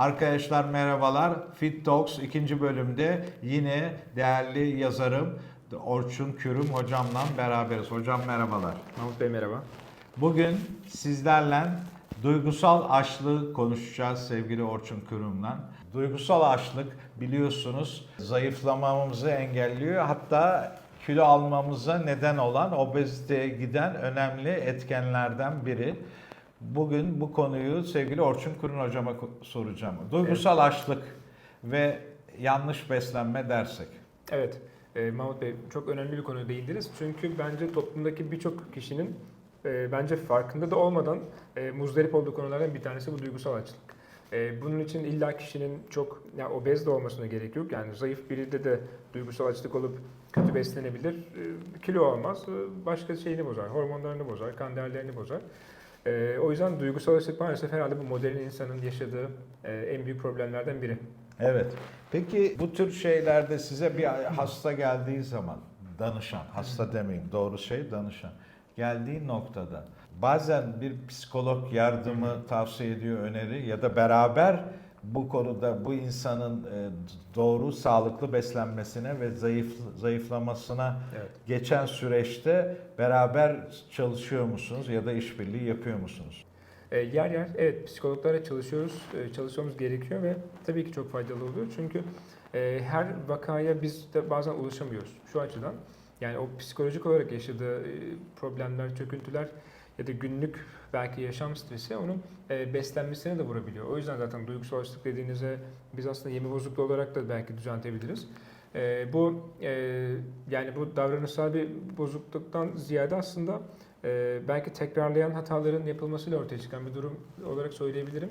Arkadaşlar merhabalar. Fit Talks ikinci bölümde yine değerli yazarım Orçun Kürüm hocamla beraberiz. Hocam merhabalar. Mahmut Bey merhaba. Bugün sizlerle duygusal açlığı konuşacağız sevgili Orçun Kürüm'le. Duygusal açlık biliyorsunuz zayıflamamızı engelliyor. Hatta kilo almamıza neden olan obeziteye giden önemli etkenlerden biri. Bugün bu konuyu sevgili Orçun Kurun hocama soracağım. Duygusal açlık ve yanlış beslenme dersek. Evet, e, Mahmut Bey çok önemli bir konuya değindiniz. Çünkü bence toplumdaki birçok kişinin e, bence farkında da olmadan e, muzdarip olduğu konulardan bir tanesi bu duygusal açlık. E, bunun için illa kişinin çok ya obez de olmasına gerek yok. Yani zayıf birinde de duygusal açlık olup kötü beslenebilir. E, kilo almaz, e, başka şeyini bozar, hormonlarını bozar, kan değerlerini bozar. E, o yüzden duygusal açlık maalesef herhalde bu modern insanın yaşadığı e, en büyük problemlerden biri. Evet. Peki bu tür şeylerde size bir hasta geldiği zaman danışan, hasta demeyeyim doğru şey danışan geldiği noktada bazen bir psikolog yardımı tavsiye ediyor, öneri ya da beraber bu konuda bu insanın e, doğru sağlıklı beslenmesine ve zayıf zayıflamasına Evet. geçen süreçte beraber çalışıyor musunuz ya da işbirliği yapıyor musunuz? E, yer yer evet psikologlarla çalışıyoruz, e, çalışmamız gerekiyor ve tabii ki çok faydalı oluyor. Çünkü e, her vakaya biz de bazen ulaşamıyoruz şu açıdan. Yani o psikolojik olarak yaşadığı e, problemler, çöküntüler ya da günlük belki yaşam stresi onun e, beslenmesine de vurabiliyor. O yüzden zaten duygusal açlık dediğinizde biz aslında yeme bozukluğu olarak da belki düzeltebiliriz. E, bu e, yani bu davranışsal bir bozukluktan ziyade aslında e, belki tekrarlayan hataların yapılmasıyla ortaya çıkan bir durum olarak söyleyebilirim.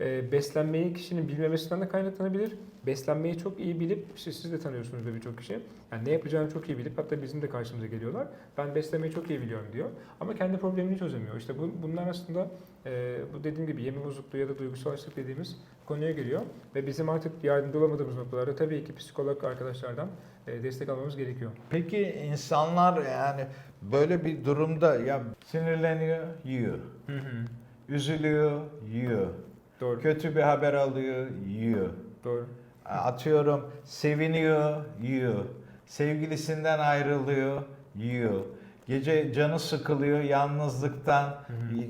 E, beslenmeyi kişinin bilmemesinden de kaynaklanabilir. Beslenmeyi çok iyi bilip, işte siz de tanıyorsunuz da birçok kişi. Yani ne yapacağını çok iyi bilip, hatta bizim de karşımıza geliyorlar. Ben beslenmeyi çok iyi biliyorum diyor. Ama kendi problemini çözemiyor. İşte bu, bunlar aslında e, bu dediğim gibi yeme bozukluğu ya da duygusal açlık dediğimiz konuya geliyor. Ve bizim artık yardımcı olamadığımız noktalarda tabii ki psikolog arkadaşlardan e, destek almamız gerekiyor. Peki insanlar yani böyle bir durumda ya sinirleniyor, yiyor. Üzülüyor, yiyor. Doğru, Kötü bir haber alıyor, yiyor. doğru. Atıyorum seviniyor, yiyor. Sevgilisinden ayrılıyor, yiyor. Gece canı sıkılıyor yalnızlıktan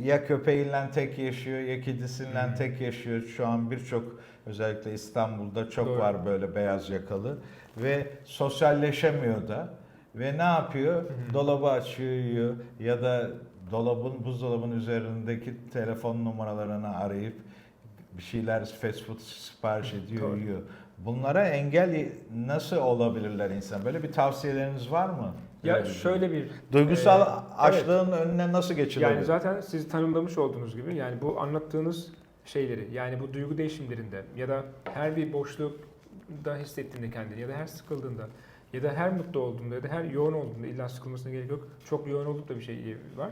ya köpeğiyle tek yaşıyor ya kedisiyle Hı hı. tek yaşıyor. Şu an birçok özellikle İstanbul'da çok Doğru. var böyle beyaz yakalı ve sosyalleşemiyor da ve ne yapıyor? hı. Dolabı açıyor, yiyor ya da dolabın buzdolabının üzerindeki telefon numaralarını arayıp bir şeyler fast food sipariş ediyor, Doğru. yiyor. Bunlara engel nasıl olabilirler insan? Böyle bir tavsiyeleriniz var mı? Ya şöyle bir Duygusal Ee, açlığın önüne nasıl geçilebilir? Yani zaten siz tanımlamış olduğunuz gibi yani bu anlattığınız şeyleri yani bu duygu değişimlerinde ya da her bir boşlukta hissettiğinde kendini ya da her sıkıldığında ya da her mutlu olduğunda ya da her yoğun olduğunda illa sıkılmasına gerek yok. Çok yoğun olup da bir şey var.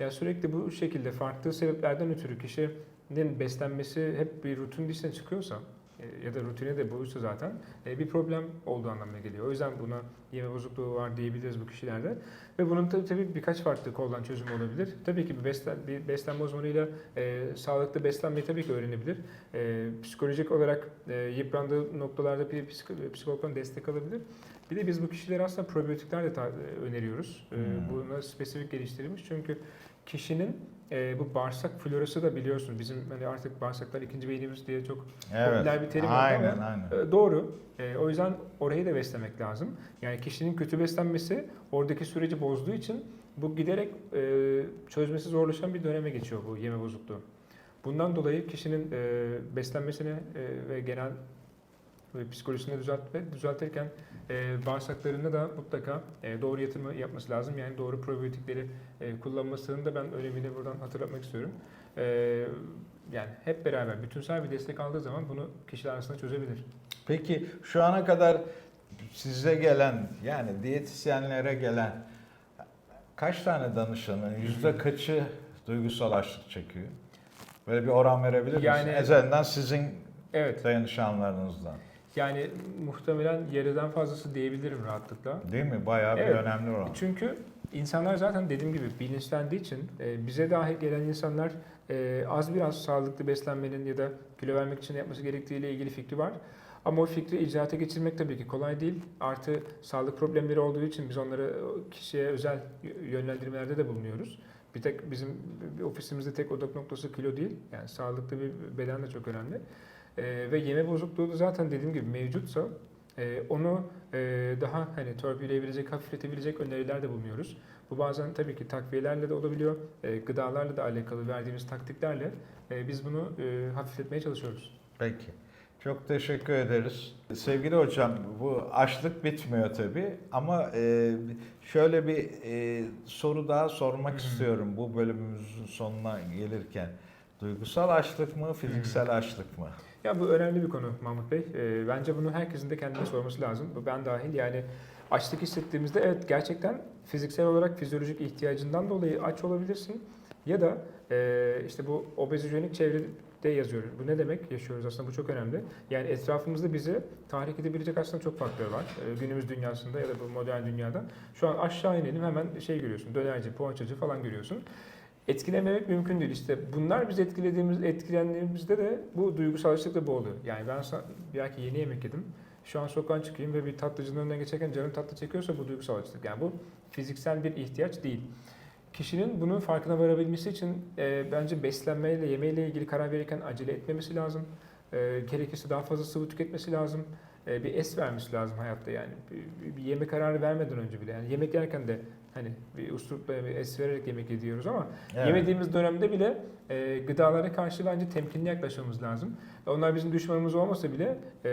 Yani sürekli bu şekilde farklı sebeplerden ötürü kişinin beslenmesi hep bir rutin dışına çıkıyorsa e, ya da rutine de buysa zaten e, bir problem olduğu anlamına geliyor. O yüzden buna yeme bozukluğu var diyebiliriz bu kişilerde. Ve bunun tabii, tabii birkaç farklı koldan çözümü olabilir. Tabii ki bir, beslen, bir beslenme uzmanıyla e, sağlıklı beslenmeyi tabii ki öğrenebilir. E, psikolojik olarak e, yıprandığı noktalarda bir psik- psikologdan destek alabilir. Bir de biz bu kişilere aslında probiyotikler de öneriyoruz. E, Hmm. Buna spesifik geliştirilmiş çünkü kişinin e, bu bağırsak florası da biliyorsun bizim hani artık bağırsaklar ikinci beynimiz diye çok popüler bir terim oldu aynen, ama- aynen. e, Doğru. E, o yüzden orayı da beslemek lazım. Yani kişinin kötü beslenmesi oradaki süreci bozduğu için bu giderek e, çözmesi zorlaşan bir döneme geçiyor bu yeme bozukluğu. Bundan dolayı kişinin e, beslenmesini e, ve genel psikolojisini düzeltme, düzeltirken e, bağırsaklarında da mutlaka e, doğru yatırımı yapması lazım. Yani doğru probiyotikleri e, kullanmasının da ben önemini buradan hatırlatmak istiyorum. E, yani hep beraber bütünsel bir destek aldığı zaman bunu kişiler arasında çözebilir. Peki şu ana kadar size gelen yani diyetisyenlere gelen kaç tane danışanın yüzde kaçı duygusal açlık çekiyor? Böyle bir oran verebilir Yani- misiniz? Ezelinden sizin Evet. danışanlarınızdan. Yani muhtemelen yarıdan fazlası diyebilirim rahatlıkla. Değil mi? Bayağı bir Evet. önemli oran. Çünkü insanlar zaten dediğim gibi bilinçlendiği için e, bize dahi gelen insanlar e, az biraz sağlıklı beslenmenin ya da kilo vermek için yapması gerektiğiyle ilgili fikri var. Ama o fikri icraata geçirmek tabii ki kolay değil. Artı sağlık problemleri olduğu için biz onları kişiye özel yönlendirmelerde de bulunuyoruz. Bir tek bizim bir ofisimizde tek odak noktası kilo değil. Yani sağlıklı bir beden de çok önemli. Ee, ve yeme bozukluğu da zaten dediğim gibi mevcutsa e, onu e, daha hani törpüleyebilecek, hafifletebilecek öneriler de bulunuyoruz. Bu bazen tabii ki takviyelerle de olabiliyor. E, gıdalarla da alakalı verdiğimiz taktiklerle e, biz bunu e, hafifletmeye çalışıyoruz. Peki. Çok teşekkür ederiz. Sevgili hocam bu açlık bitmiyor tabii ama e, şöyle bir e, soru daha sormak istiyorum bu bölümümüzün sonuna gelirken. Duygusal açlık mı, fiziksel açlık mı? Ya bu önemli bir konu Mahmut Bey. Ee, bence bunu herkesin de kendine sorması lazım. Ben dahil. Yani açlık hissettiğimizde evet gerçekten fiziksel olarak fizyolojik ihtiyacından dolayı aç olabilirsin. Ya da e, işte bu obezojenik çevrede yazıyoruz. Bu ne demek? Yaşıyoruz aslında bu çok önemli. Yani etrafımızda bizi tahrik edebilecek aslında çok faktör var. Ee, günümüz dünyasında ya da bu modern dünyada. Şu an aşağı inelim hemen şey görüyorsun. Dönerci, poğaçacı falan görüyorsun etkilememek mümkün değil. İşte bunlar biz etkilediğimiz, etkilendiğimizde de bu duygusal açlıkla boğuluyor. Yani ben belki yeni yemek yedim. Şu an sokağa çıkayım ve bir tatlıcının önünden geçerken canım tatlı çekiyorsa bu duygusal açlık. Yani bu fiziksel bir ihtiyaç değil. Kişinin bunun farkına varabilmesi için e, bence beslenmeyle, yemeğiyle ilgili karar verirken acele etmemesi lazım. E, gerekirse daha fazla sıvı tüketmesi lazım. E, bir es vermesi lazım hayatta yani. Bir, bir yeme kararı vermeden önce bile. Yani yemek yerken de hani bir uslupla bir es vererek yemek ediyoruz ama Evet. Yemediğimiz dönemde bile e, gıdalara karşı bence temkinli yaklaşmamız lazım. Onlar bizim düşmanımız olmasa bile e,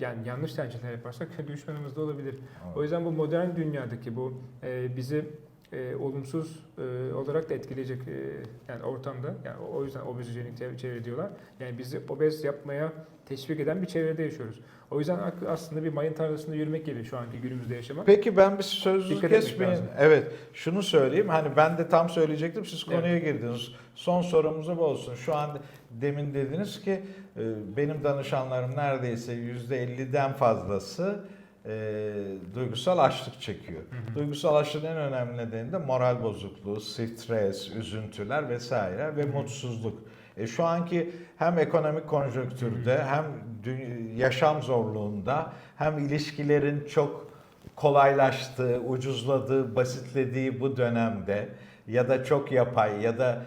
yani yanlış tercihler yaparsak düşmanımız da olabilir. O yüzden bu modern dünyadaki bu e, bizi e, olumsuz e, olarak da etkileyecek e, yani ortamda yani o yüzden obezojenik çevre, diyorlar. Yani bizi obez yapmaya teşvik eden bir çevrede yaşıyoruz. O yüzden aslında bir mayın tarlasında yürümek gibi şu anki günümüzde yaşamak. Peki ben bir etmek kesmeyin. Evet, şunu söyleyeyim. Hani ben de tam söyleyecektim. Siz Evet. konuya girdiniz. Son sorumuz bu olsun. Şu an demin dediniz ki e, benim danışanlarım neredeyse %50'den fazlası e, duygusal açlık çekiyor. Hı hı. Duygusal açlığın en önemli nedeni de moral bozukluğu, stres, üzüntüler vesaire ve Hı hı. mutsuzluk. E, şu anki hem ekonomik konjonktürde hem yaşam zorluğunda hem ilişkilerin çok kolaylaştığı, ucuzladığı, basitlediği bu dönemde ya da çok yapay ya da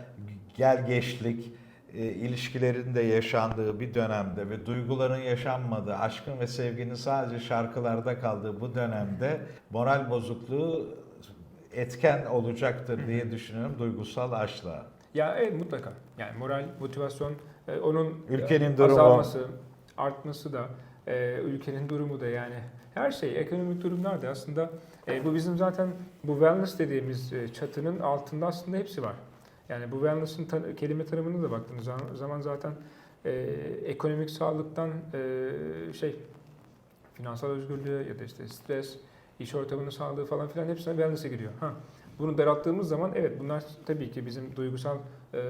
gel geçlik e, ilişkilerin de yaşandığı bir dönemde ve duyguların yaşanmadığı, aşkın ve sevginin sadece şarkılarda kaldığı bu dönemde moral bozukluğu etken olacaktır diye düşünüyorum duygusal açlığa. Ya evet mutlaka. Yani moral, motivasyon, e, onun Ülkenin durumu. azalması, artması da, e, ülkenin durumu da yani her şey, ekonomik durumlar da aslında e, bu bizim zaten bu wellness dediğimiz e, çatının altında aslında hepsi var. Yani bu wellness'ın tan- kelime tanımına da baktığınız zaman zaten e, ekonomik sağlıktan e, şey finansal özgürlüğe ya da işte stres, iş ortamının sağlığı falan filan hepsine wellness'e giriyor. Ha, bunu daralttığımız zaman evet bunlar tabii ki bizim duygusal e,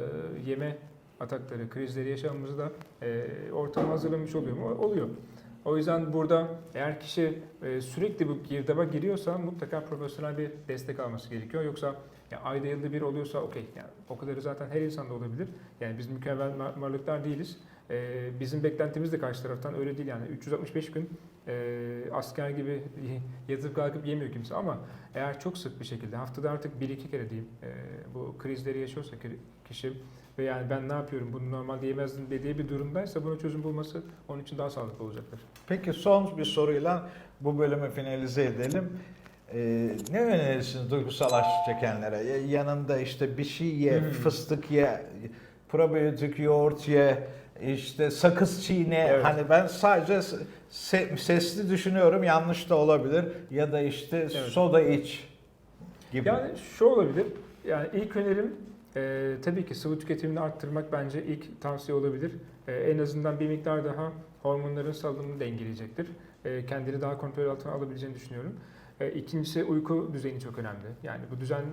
yeme atakları, krizleri yaşamamızı da e, ortama hazırlamış oluyor mu? Oluyor. O yüzden burada eğer kişi e, sürekli bu girdaba giriyorsa mutlaka profesyonel bir destek alması gerekiyor. Yoksa ya ayda yılda bir oluyorsa okey. Yani o kadarı zaten her insanda olabilir. Yani biz mükemmel varlıklar değiliz. E, bizim beklentimiz de karşı taraftan öyle değil yani 365 gün e, asker gibi yatıp kalkıp yemiyor kimse ama eğer çok sık bir şekilde haftada artık bir iki kere diyeyim e, bu krizleri yaşıyorsa ki- kişi ve yani ben ne yapıyorum bunu normalde yemezdim dediği bir durumdaysa buna çözüm bulması onun için daha sağlıklı olacaktır. Peki son bir soruyla bu bölümü finalize edelim. Ee, ne önerirsiniz duygusal açlık çekenlere? Ya- Yanında işte bir şey ye, Hmm. fıstık ye, probiyotik yoğurt ye, işte sakız çiğne. Evet. Hani ben sadece se- sesli düşünüyorum, yanlış da olabilir. Ya da işte soda iç gibi. Yani şu olabilir. Yani ilk önerim e, tabii ki sıvı tüketimini arttırmak bence ilk tavsiye olabilir. E, en azından bir miktar daha hormonların salınımını dengeleyecektir. E, kendini daha kontrol altına alabileceğini düşünüyorum. E, ikincisi uyku düzeni çok önemli. Yani bu düzen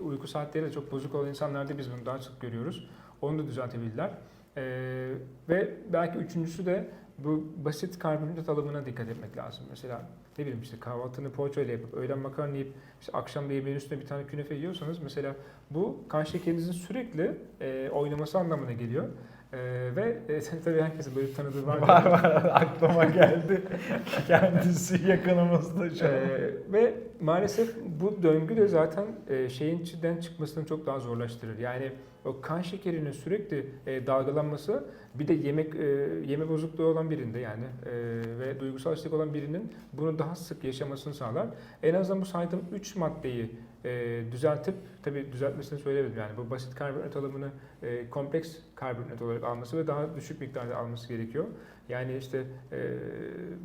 uyku saatleri de çok bozuk olan insanlarda biz bunu daha çok görüyoruz. Onu da düzeltebilirler. Ee, ve belki üçüncüsü de bu basit karbonhidrat alımına dikkat etmek lazım. Mesela ne bileyim işte kahvaltını poğaçayla yapıp öğlen makarna yiyip işte akşam da yemeğin üstüne bir tane künefe yiyorsanız mesela bu kan şekerinizin sürekli e, oynaması anlamına geliyor. E, ve e, tabii herkesin böyle bir tanıdığı var. Var var aklıma geldi. Kendisi yakınımızda şu an. Ee, ve maalesef bu döngü de zaten e, şeyin içinden çıkmasını çok daha zorlaştırır. Yani o kan şekerinin sürekli e, dalgalanması bir de yemek e, yeme bozukluğu olan birinde yani e, ve duygusal açlık olan birinin bunu daha sık yaşamasını sağlar. En azından bu saydığım 3 maddeyi e, düzeltip tabii düzeltmesini söylemedim yani bu basit karbonhidrat alımını e, kompleks karbonhidrat olarak alması ve daha düşük miktarda alması gerekiyor. Yani işte e,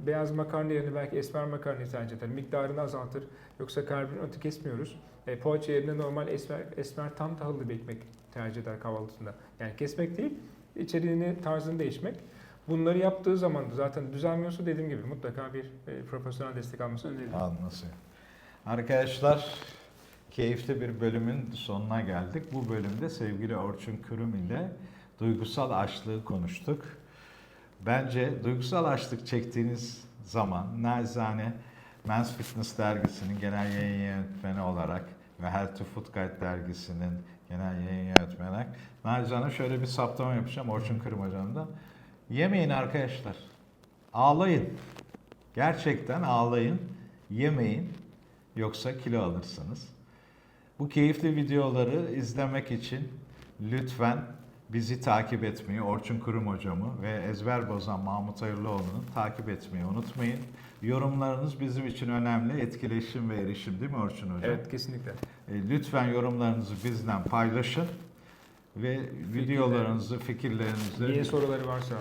beyaz makarna yerine belki esmer makarnayı tercih eder. Miktarını azaltır. Yoksa karbonhidratı kesmiyoruz. E, poğaça yerine normal esmer, esmer tam tahıllı bir ekmek tercih eder kahvaltısında. Yani kesmek değil, içeriğini, tarzını değişmek. Bunları yaptığı zaman zaten düzelmiyorsa dediğim gibi mutlaka bir e, profesyonel destek almasını öneririm. Anlasın. Arkadaşlar keyifli bir bölümün sonuna geldik. Bu bölümde sevgili Orçun Kürüm ile duygusal açlığı konuştuk. Bence duygusal açlık çektiğiniz zaman naçizane Men's Fitness dergisinin genel yayın yönetmeni olarak ve Health to Food Guide dergisinin genel yayın yönetmeni olarak naçizane şöyle bir saptama yapacağım Orçun Kürüm hocamdan. Yemeyin arkadaşlar. Ağlayın. Gerçekten ağlayın. Yemeyin. Yoksa kilo alırsınız. Bu keyifli videoları izlemek için lütfen bizi takip etmeyi, Orçun Kurum hocamı ve Ezber Bozan Mahmut Hayırlıoğlu'nu takip etmeyi unutmayın. Yorumlarınız bizim için önemli. Etkileşim ve erişim değil mi Orçun hocam? Evet kesinlikle. E, Lütfen yorumlarınızı bizden paylaşın ve videolarınızı, fikirlerinizi, Yeni soruları varsa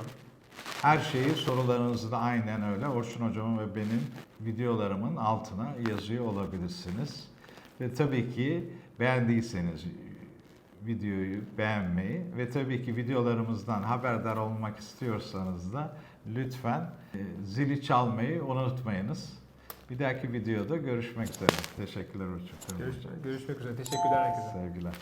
her şeyi sorularınızı da aynen öyle Orçun hocamın ve benim videolarımın altına yazıyor olabilirsiniz. Ve tabii ki beğendiyseniz videoyu beğenmeyi ve tabii ki videolarımızdan haberdar olmak istiyorsanız da lütfen e, zili çalmayı unutmayınız. Bir dahaki videoda görüşmek üzere. Teşekkürler Orçun. görüş, görüşmek üzere. Teşekkürler herkese. Sevgiler.